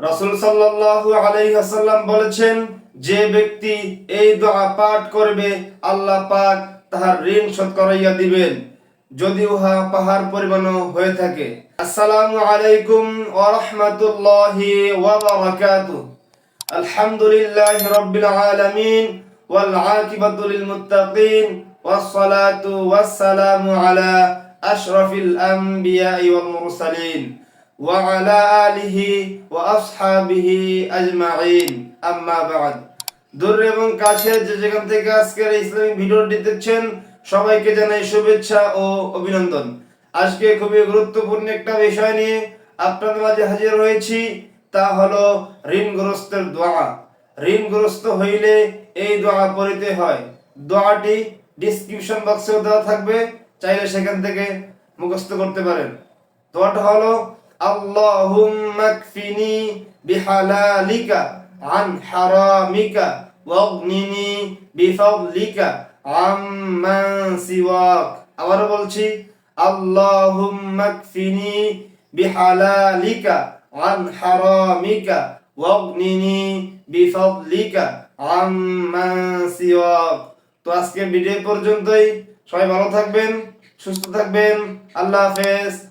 রাসূল সাল্লাল্লাহু আলাইহি ওয়াসাল্লাম বলেছেন যে ব্যক্তি এই দোয়া পাঠ করবে আল্লাহ পাক তাহার ঋণ শোধ করাইয়া দিবেন যদি উহা পাহাড় পরিমাণও হয়ে থাকে আসসালামু আলাইকুম ওয়া রাহমাতুল্লাহি ওয়া বারাকাতুহু আলহামদুলিল্লাহি রাব্বিল আলামিন ওয়াল আকিবাতু লিল মুত্তাকিন والصلاة والسلام على أشرف الأنبياء والمرسلين وعلى آله وأصحابه أجمعين أما بعد দূর এবং কাছে যে যেখান থেকে আজকের এই ইসলামিক ভিডিওটি দেখছেন সবাইকে জানাই শুভেচ্ছা ও অভিনন্দন আজকে খুবই গুরুত্বপূর্ণ একটা বিষয় নিয়ে আপনাদের মাঝে হাজির হয়েছি তা হলো ঋণগ্রস্তের দোয়া ঋণগ্রস্ত হইলে এই দোয়া পড়িতে হয় দোয়াটি ডিসক্রিপশন বক্সেও দেওয়া থাকবে চাইলে সেখান থেকে মুখস্থ করতে পারেন দোয়াটা হলো আল্লাহুম্মা কফিনি বিহালালিকা আন হারামিকা ওয়াগনিনি বিফাদলিকা আম্মান সিওয়াক। আবারও বলছি, আল্লাহুম্মা কফিনি বিহালালিকা আন হারামিকা ওয়াগনিনি বিফাদলিকা আম্মান সিওয়াক। তো আজকে ভিডিও পর্যন্তই। সবাই ভালো থাকবেন, সুস্থ থাকবেন। আল্লাহ হাফেজ।